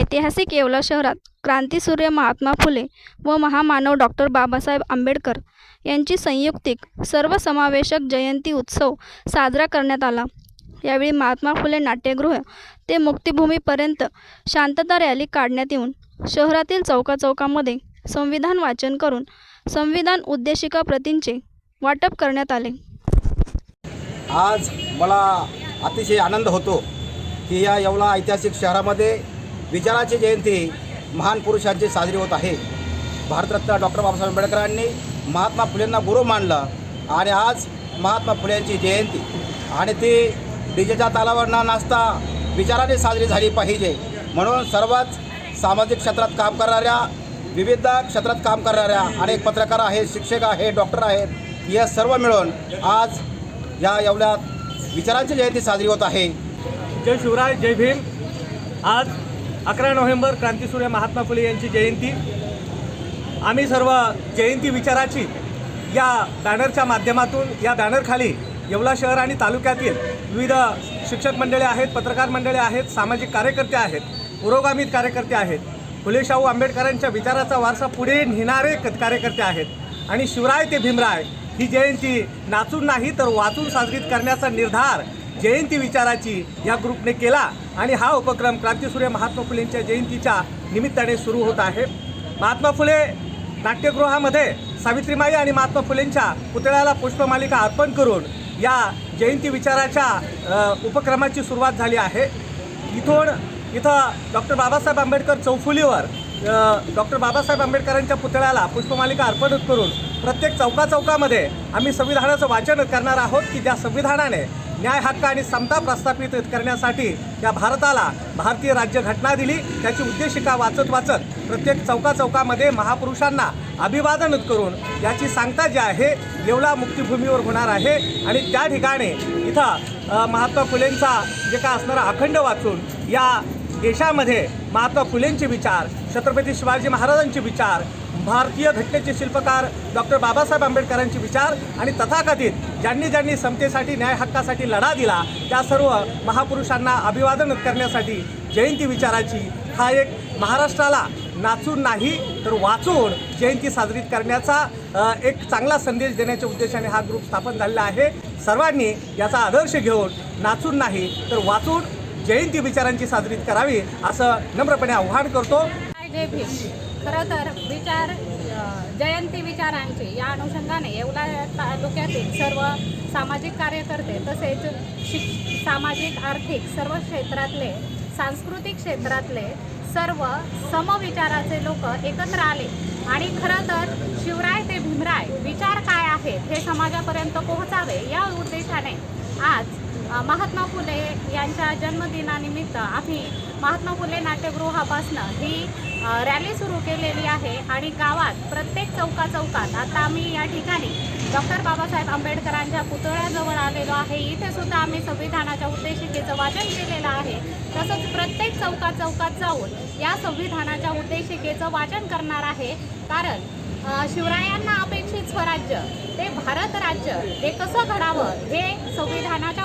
ऐतिहासिक येवला शहरात क्रांतीसूर्य महात्मा फुले व महामानव डॉक्टर बाबासाहेब आंबेडकर यांची संयुक्तिक सर्वसमावेशक जयंती उत्सव साजरा करण्यात आला. यावेळी महात्मा फुले नाट्यगृह ते मुक्तिभूमीपर्यंत शांतता रॅली काढण्यात येऊन शहरातील चौकाचौकामध्ये संविधान वाचन करून संविधान उद्देशिका प्रतींचे वाटप करण्यात आले. आज मला अतिशय आनंद होतो की या येवला ऐतिहासिक शहरामध्ये विचाराची जयंती महान पुरुषांची साजरी होत आहे. भारतरत्न डॉक्टर बाबासाहेब आंबेडकरांनी महात्मा फुलेंना गुरु मानलं आणि आज महात्मा फुलेंची जयंती. आणि ती डीजेच्या तालावर न नाचता विचाराने साजरी झाली पाहिजे. म्हणून सर्वच सामाजिक क्षेत्रात काम करणाऱ्या विविध क्षेत्रात काम करणाऱ्या अनेक पत्रकार आहेत शिक्षक आहेत डॉक्टर आहेत या सर्व मिळून आज या एवढ्या विचारांची जयंती साजरी होत आहे. जय शिवराय जय भीम. आज अकरा नोव्हेंबर क्रांतीसूर्य महात्मा फुले यांची जयंती. आम्ही सर्व जयंती विचाराची या बॅनरच्या माध्यमातून या बॅनरखाली येवला शहर आणि तालुक्यातील विविध शिक्षक मंडळे आहेत पत्रकार मंडळे आहेत सामाजिक कार्यकर्ते आहेत पुरोगामी कार्यकर्ते आहेत फुले शाहू आंबेडकरांच्या विचाराचा वारसा पुढे नेणारे क- कार्यकर्ते आहेत. आणि शिवराय ते भीमराय ही जयंती नाचून नाही तर वाचून साजरीत करण्याचा निर्धार जयंती विचाराची या ग्रुपने केला आणि हा उपक्रम क्रांतीसूर्य महात्मा फुलेंच्या जयंतीच्या निमित्ताने सुरू होत आहे. महात्मा फुले नाट्यगृहामध्ये सावित्रीमाई आणि महात्मा फुलेंच्या पुतळ्याला पुष्पमालिका अर्पण करून या जयंती विचाराच्या उपक्रमाची सुरुवात झाली आहे. इथून इथं डॉक्टर बाबासाहेब आंबेडकर चौफुलीवर डॉक्टर बाबासाहेब आंबेडकरांच्या पुतळ्याला पुष्पमालिका अर्पण करून प्रत्येक चौका चौकामध्ये आम्ही संविधानाचं वाचन करणार आहोत की ज्या संविधानाने न्याय हक्क आणि समता प्रस्थापित करण्यासाठी या भारताला भारतीय राज्यघटना दिली. त्याची उद्देशिका वाचत वाचत प्रत्येक चौका चौकामध्ये महापुरुषांना अभिवादन करून याची सांगता जी आहे येवला मुक्तिभूमीवर होणार आहे. आणि त्या ठिकाणी इथं महात्मा फुलेंचा जे काय असणारा अखंड वाचून या देशामध्ये महात्मा फुलेंचे विचार छत्रपती शिवाजी महाराजांचे विचार भारतीय घटनेचे शिल्पकार डॉक्टर बाबासाहेब आंबेडकरांचे विचार आणि तथाकथित ज्यांनी ज्यांनी समतेसाठी न्याय हक्कासाठी लढा दिला त्या सर्व महापुरुषांना अभिवादन करण्यासाठी जयंती विचाराची हा एक महाराष्ट्राला नाचून नाही तर वाचून जयंती साजरी करण्याचा एक चांगला संदेश देण्याच्या उद्देशाने हा ग्रुप स्थापन झालेला आहे. सर्वांनी याचा आदर्श घेऊन नाचून नाही तर वाचून जयंती विचारांची साजरी करावी असं नम्रपणे आव्हान करतो. खरं तर विचार जयंती विचारांची या अनुषंगाने येवला तालुक्यातील सर्व सामाजिक कार्यकर्ते तसेच शिक सामाजिक आर्थिक सर्व क्षेत्रातले सांस्कृतिक क्षेत्रातले सर्व समविचाराचे लोक एकत्र आले. आणि खरं तर शिवराय ते भीमराय विचार काय आहेत हे समाजापर्यंत पोहोचावे या उद्देशाने आज महात्मा फुले यांच्या जन्मदिनानिमित्त आम्ही महात्मा फुले नाट्यगृहापासनं ही रॅली सुरू केलेली आहे आणि गावात प्रत्येक चौका चौकात आता आम्ही या ठिकाणी डॉक्टर बाबासाहेब आंबेडकरांच्या पुतळ्याजवळ आलेलो आहे. इथे सुद्धा आम्ही संविधानाच्या उद्देशिकेचं वाचन केलेलं आहे. तसंच प्रत्येक चौका चौकात जाऊन या संविधानाच्या उद्देशिकेचं वाचन करणार आहे. कारण शिवरायांना अपेक्षित स्वराज्य ते भारत राज्य हे कसं घडावं हे संविधानाच्या